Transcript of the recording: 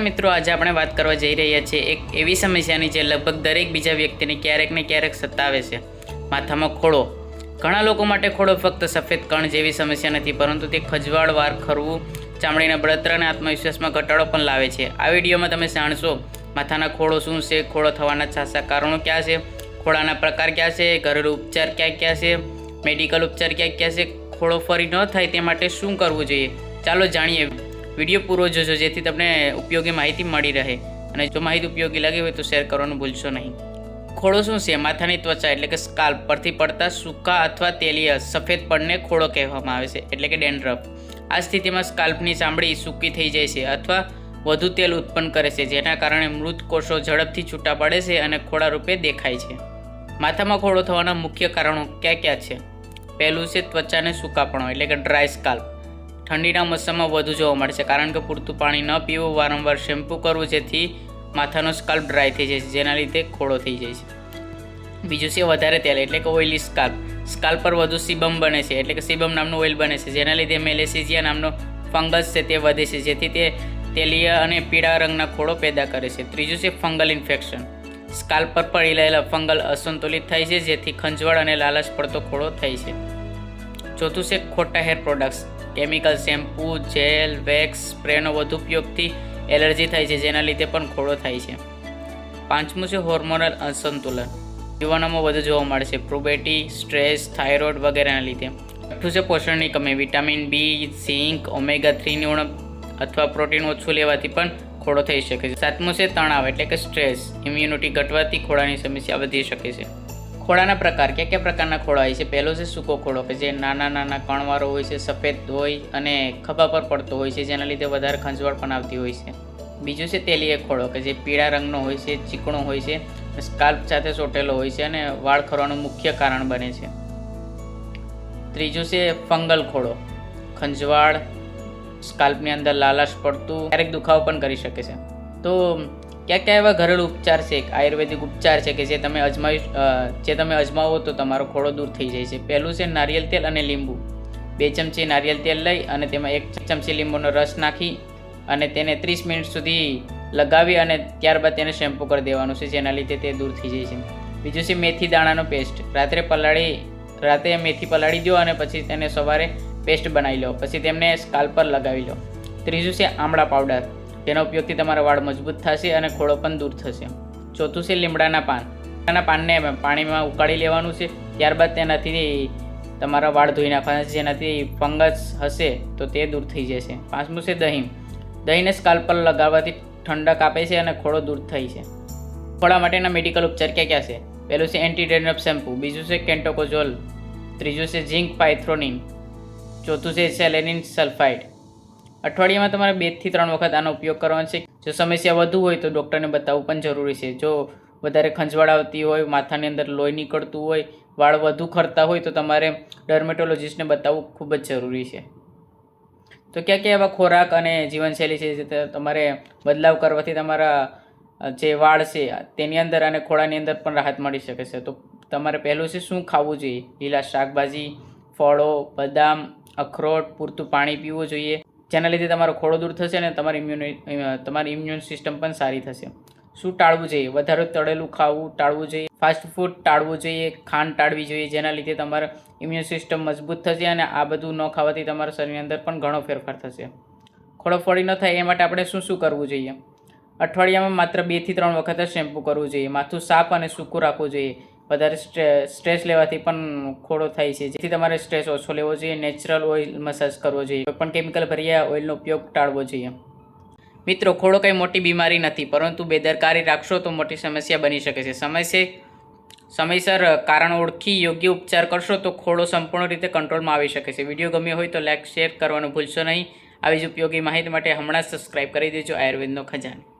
મિત્રો, આજે આપણે વાત કરવા જઈ રહ્યા છીએ એક એવી સમસ્યાની જે લગભગ દરેક બીજા વ્યક્તિને ક્યારેક ને ક્યારેક સતાવે છે. માથામાં ખોળો. ઘણા લોકો માટે ખોળો ફક્ત સફેદ કણ જેવી સમસ્યા નથી, પરંતુ તે ખજવાળવાર ખરવું, ચામડીના બળતરા અને આત્મવિશ્વાસમાં ઘટાડો પણ લાવે છે. આ વિડીયોમાં તમે જાણશો માથાના ખોળો શું છે, ખોળો થવાના છાસા કારણો ક્યાં છે, ખોળાના પ્રકાર ક્યાં છે, ઘરેલું ઉપચાર ક્યાં ક્યાં છે, મેડિકલ ઉપચાર ક્યાં ક્યાં છે, ખોળો ફરી ન થાય તે માટે શું કરવું જોઈએ? ચાલો જાણીએ. વીડિયો પૂરો જોજો, જેથી તમને ઉપયોગી માહિતી મળી રહે. અને જો માહિતી ઉપયોગી લાગી હોય તો શેર કરવાનું ભૂલશો નહીં. ખોળો શું છે? માથાની ત્વચા એટલે કે સ્કાલ્પ પરથી પડતા સૂકા અથવા તેલીય સફેદ પડને ખોળો કહેવામાં આવે છે, એટલે કે ડેન્ડ્રફ. આ સ્થિતિમાં સ્કાલ્પની ચામડી સૂકી થઈ જાય છે અથવા વધુ તેલ ઉત્પન્ન કરે છે, જેના કારણે મૃત કોષો ઝડપથી છૂટા પડે છે અને ખોળા રૂપે દેખાય છે. માથામાં ખોળો થવાના મુખ્ય કારણો ક્યાં ક્યાં છે? પહેલું છે ત્વચાને સૂકાપણો, એટલે કે ડ્રાય સ્કાલ્પ. ઠંડીના મોસમમાં વધુ જોવા મળશે કારણ કે પૂરતું પાણી ન પીવું, વારંવાર શેમ્પૂ કરવું જેથી માથાનો સ્કાલ્પ ડ્રાય થઈ જાય છે, જેના લીધે ખોળો થઈ જાય છે. બીજું છે વધારે તેલ, એટલે કે ઓઇલી સ્કાલ્પ. સ્કાલ્પ પર વધુ સીબમ બને છે, એટલે કે સીબમ નામનું ઓઇલ બને છે, જેના લીધે મેલેસિઝિયા નામનો ફંગસ છે તે વધે છે, જેથી તે તેલીય અને પીળા રંગના ખોળો પેદા કરે છે. ત્રીજું છે ફંગલ ઇન્ફેક્શન. સ્કાલ્પ પર પડેલા ફંગલ અસંતુલિત થાય છે, જેથી ખંજવાળ અને લાલચ પડતો ખોળો થાય છે. ચોથું છે ખોટા hair products. Chemical, shampoo, gel, wax, સ્પ્રેનો વધુ ઉપયોગથી એલર્જી થાય છે, જેના લીધે પણ ખોળો થાય છે. પાંચમું છે હોર્મોનલ અસંતુલન. યુવાનોમાં વધુ જોવા મળે છે, પ્રોબેટી, સ્ટ્રેસ, થાઇરોઇડ વગેરેના લીધે. છઠ્ઠું છે પોષણની કમી. વિટામિન બી, ઝીંક, ઓમેગા થ્રીની ઉણપ અથવા પ્રોટીન ઓછું લેવાથી પણ ખોળો થઈ શકે છે. સાતમું છે તણાવ, એટલે કે સ્ટ્રેસ. ઇમ્યુનિટી ઘટવાથી ખોળાની સમસ્યા વધી શકે છે. ખોળાના પ્રકાર, કયા કયા પ્રકારના ખોળા હોય છે? પહેલો છે સૂકો ખોળો, કે જે નાના નાના કણવાળો હોય છે, સફેદ હોય અને ખભા પર પડતો હોય છે, જેના લીધે વધારે ખંજવાળ પણ આવતી હોય છે. બીજું છે તેલીય ખોળો, કે જે પીળા રંગનો હોય છે, ચીકણો હોય છે, સ્કાલ્પ સાથે ચોટેલો હોય છે અને વાળ ખરવાનું મુખ્ય કારણ બને છે. ત્રીજું છે ફંગલ ખોળો, ખંજવાળ, સ્કાલ્પની અંદર લાલાશ પડતું, ક્યારેક દુખાવો પણ કરી શકે છે. તો ક્યાં કયા એવા ઘરેલું ઉપચાર છે આયુર્વેદિક ઉપચાર છે કે જે તમે અજમાવી જે તમે અજમાવો તો તમારો ખોળો દૂર થઈ જાય છે. પહેલું છે નારિયેલ તેલ અને લીંબુ. બે ચમચી નારિયેલ તેલ લઈ અને તેમાં એક ચમચી લીંબુનો રસ નાખી અને તેને ત્રીસ મિનિટ સુધી લગાવી અને ત્યારબાદ તેને શેમ્પૂ કરી દેવાનું છે, જેના લીધે તે દૂર થઈ જાય છે. બીજું છે મેથી દાણાનો પેસ્ટ. રાત્રે પલાળી, રાતે મેથી પલાળી દો અને પછી તેને સવારે પેસ્ટ બનાવી લો. પછી તેમને સ્કાલ પર લગાવી લો. ત્રીજું છે આમળા પાવડર. તેના ઉપયોગથી તમારા વાળ મજબૂત થશે અને ખોળો પણ દૂર થશે. ચોથું છે લીમડાના પાન. લીમડાના પાનને પાણીમાં ઉકાળી લેવાનું છે. ત્યારબાદ તેનાથી તમારા વાળ ધોઈ નાખવાના છે. જેનાથી ફંગસ હશે તો તે દૂર થઈ જશે. પાંચમું છે દહીં. દહીંને સ્કાલ પર લગાવવાથી ઠંડક આપે છે અને ખોળો દૂર થઈ છે. ખોળા માટેના મેડિકલ ઉપચાર ક્યાં ક્યાં છે? પહેલું છે એન્ટી ડેન્ડ્રફ શેમ્પૂ. બીજું છે કેન્ટોકોઝોલ. ત્રીજું છે ઝિંક પાઇથ્રોનિન ચોથું છે સેલેનિન સલ્ફાઇડ. અઠવાડિયામાં તમારે બેથી ત્રણ વખત આનો ઉપયોગ કરવાનો છે. જો સમસ્યા વધુ હોય તો ડૉક્ટરને બતાવવું પણ જરૂરી છે. જો વધારે ખંજવાળ આવતી હોય, માથાની અંદર લોહી નીકળતું હોય, વાળ વધુ ખરતા હોય તો તમારે ડર્મેટોલોજિસ્ટને બતાવવું ખૂબ જ જરૂરી છે. તો ક્યાં ક્યાં એવા ખોરાક અને જીવનશૈલી છે જે તમારે બદલાવ કરવાથી તમારા જે વાળ છે, તેની અંદર અને ખોળાની અંદર પણ રાહત મળી શકે છે. તો તમારે પહેલું છે શું ખાવું જોઈએ? લીલા શાકભાજી, ફળો, બદામ, અખરોટ, પૂરતું પાણી પીવું જોઈએ. જેના લીધે તમારો ખોળો દૂર થશે અને તમારી ઇમ્યુન તમારી ઇમ્યુન સિસ્ટમ પણ સારી થશે. શું ટાળવું જોઈએ? વધારે તળેલું ખાવું ટાળવું જોઈએ? ફાસ્ટ ફૂડ ટાળવું જોઈએ? ખાંડ ટાળવી જોઈએ? જેના લીધે તમારા ઇમ્યુન સિસ્ટમ મજબૂત થશે અને આ બધું ન ખાવાથી તમારા શરીરની અંદર પણ ઘણો ફેરફાર થશે. ખોળો ફળી ન થાય એ માટે આપણે શું શું કરવું જોઈએ? અઠવાડિયામાં માત્ર બેથી ત્રણ વખત જ શેમ્પૂ કરવું જોઈએ. માથું સાફ અને સૂકું રાખવું જોઈએ. વધારે સ્ટ્રેસ લેવાથી પણ ખોડો થાય છે. જેથી તમારે સ્ટ્રેસ ઓછો લેવો જોઈએ, નેચરલ ઓઇલ મસાજ કરવો જોઈએ, પણ કેમિકલ ભર્યા ઓઇલનો ઉપયોગ ટાળવો જોઈએ. મિત્રો, ખોડો કંઈ મોટી બીમારી નથી, પરંતુ બેદરકારી રાખશો તો મોટી સમસ્યા બની શકે છે. સમયસર સમયસર કારણ ઓળખી યોગ્ય ઉપચાર કરશો તો ખોડો સંપૂર્ણ રીતે કંટ્રોલમાં આવી શકે છે. વીડિયો ગમ્યો હોય તો લાઇક શેર કરવાનું ભૂલશો નહીં. આવી જ ઉપયોગી માહિતી માટે હમણાં સબસ્ક્રાઇબ કરી દેજો, આયુર્વેદનો ખજાનો.